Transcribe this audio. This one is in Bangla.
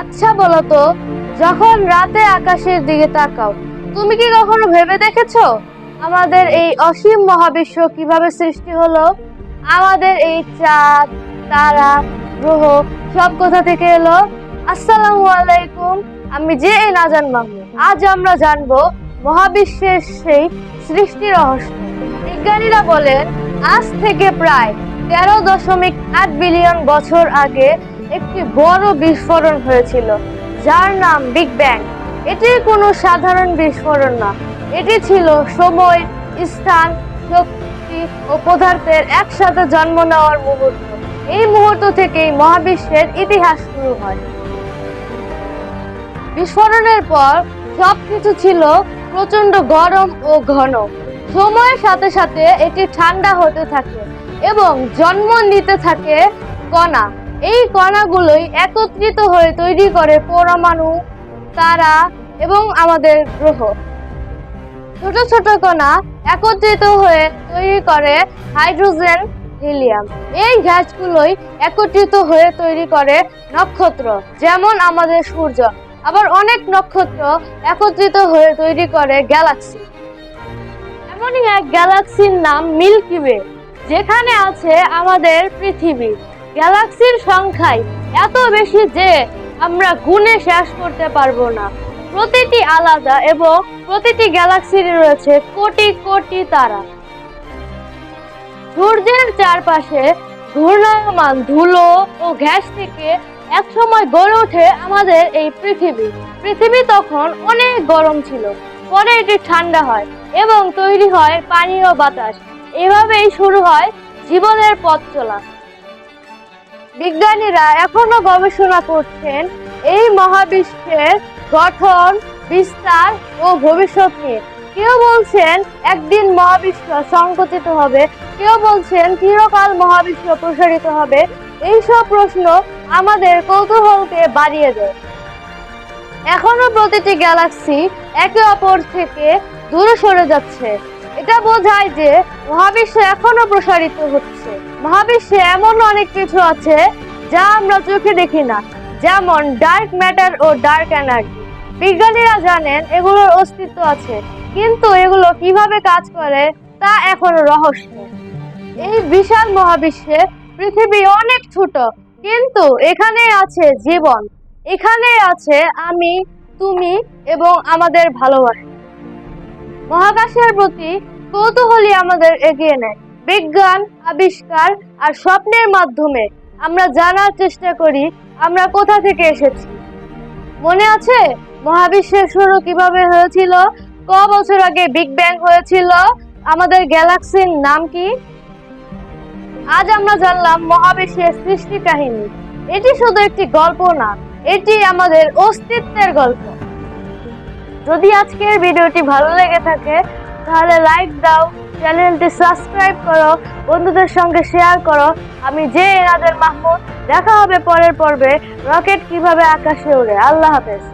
আচ্ছা বলো তো, যখন রাতে আকাশের দিকে তাকাও, তুমি কি কখনো ভেবে দেখেছ? আমাদের এই অসীম মহাবিশ্ব কীভাবে সৃষ্টি হলো? আমাদের এই চাঁদ, তারা, গ্রহ সব কোথা থেকে এলো? আসসালামু আলাইকুম, আমি যে এই নাজান মাহমুদ। আজ আমরা জানব মহাবিশ্বের সেই সৃষ্টি রহস্য। বিজ্ঞানীরা বলেন, আজ থেকে প্রায় তেরো দশমিক আট বিলিয়ন বছর আগে একটি বড় বিস্ফোরণ হয়েছিল, যার নাম বিগ ব্যাং এটি কোনো সাধারণ বিস্ফোরণ না। এটি ছিল সময়, স্থান, শক্তি ও পদার্থের একসাথে জন্ম নেওয়ার মুহূর্ত। এই মুহূর্ত থেকেই মহাবিশ্বের ইতিহাস শুরু হয়। বিস্ফোরণের পর সবকিছু ছিল প্রচণ্ড গরম ও ঘন। সময়ের সাথে সাথে এটি ঠান্ডা হতে থাকে এবং জন্ম নিতে থাকে কণা। এই কণাগুলোই একত্রিত হয়ে তৈরি করে পরমাণু, তারা এবং আমাদের গ্রহ। ছোট ছোট কণা একত্রিত হয়ে তৈরি করে হাইড্রোজেন, হিলিয়াম। এই গ্যাসগুলোই একত্রিত হয়ে তৈরি করে নক্ষত্র, যেমন আমাদের সূর্য। আবার অনেক নক্ষত্র একত্রিত হয়ে তৈরি করে গ্যালাক্সি। এমনই এক গ্যালাক্সির নাম মিল্কি ওয়ে, যেখানে আছে আমাদের পৃথিবী। গ্যালাক্সির সংখ্যায় এত বেশি যে আমরা গুণে শেষ করতে পারব না। প্রতিটি আলাদা এবং প্রতিটি গ্যালাক্সির রয়েছে কোটি কোটি তারা। সূর্যের চারপাশে ঘূর্ণায়মান ধুলো ও গ্যাস থেকে একসময় গড়ে ওঠে আমাদের এই পৃথিবী। পৃথিবী তখন অনেক গরম ছিল। পরে এটি ঠান্ডা হয় এবং তৈরি হয় পানি ও বাতাস। এভাবেই শুরু হয় জীবনের পথ চলা। বিজ্ঞানীরা এখনও গবেষণা করছেন এই মহাবিশ্বের গঠন, বিস্তার ও ভবিষ্যৎ নিয়ে। কেউ বলছেন একদিন মহাবিশ্ব সংকুচিত হবে, কেউ বলছেন চিরকাল মহাবিশ্ব প্রসারিত হবে। এইসব প্রশ্ন আমাদের কৌতূহলকে বাড়িয়ে দেয়। এখনও প্রতিটি গ্যালাক্সি একে অপর থেকে দূরে সরে যাচ্ছে। এটা বোঝায় যে মহাবিশ্ব এখনও প্রসারিত হচ্ছে। মহাবিশ্বে এমন অনেক কিছু আছে যা আমরা চোখে দেখি না, যেমন ডার্ক ম্যাটার ও ডার্ক এনার্জি বিজ্ঞানীরা জানেন এগুলোর অস্তিত্ব আছে, কিন্তু এগুলো কীভাবে কাজ করে তা এখনও রহস্য। এই বিশাল মহাবিশ্বে পৃথিবী অনেক ছোট, কিন্তু এখানে আছে জীবন। এখানে আছে আমি, তুমি এবং আমাদের ভালোবাসা। মহাকাশের প্রতি কৌতূহলী আমাদের এগিয়ে নেয়। বিজ্ঞান, আবিষ্কার আর স্বপ্নের মাধ্যমে আমরা জানার চেষ্টা করি, আমরা কোথা থেকে এসেছি। মনে আছে? মহাবিশ্বের শুরু কীভাবে হয়েছিল? ক বছর আগে বিগ ব্যাং হয়েছিল? আমাদের গ্যালাক্সির নাম কি? আজ আমরা জানলাম মহাবিশ্বের সৃষ্টি কাহিনী। এটি শুধু একটি গল্প না, এটি আমাদের অস্তিত্বের গল্প। যদি আজকের ভিডিওটি ভালো লেগে থাকে তাহলে লাইক দাও চ্যানেলটি সাবস্ক্রাইব করো, বন্ধুদের সঙ্গে শেয়ার করো। আমি যে এনাদের মাহমুদ, দেখা হবে পরের পর্বে। রকেট কীভাবে আকাশে ওড়ে। আল্লাহ হাফেজ।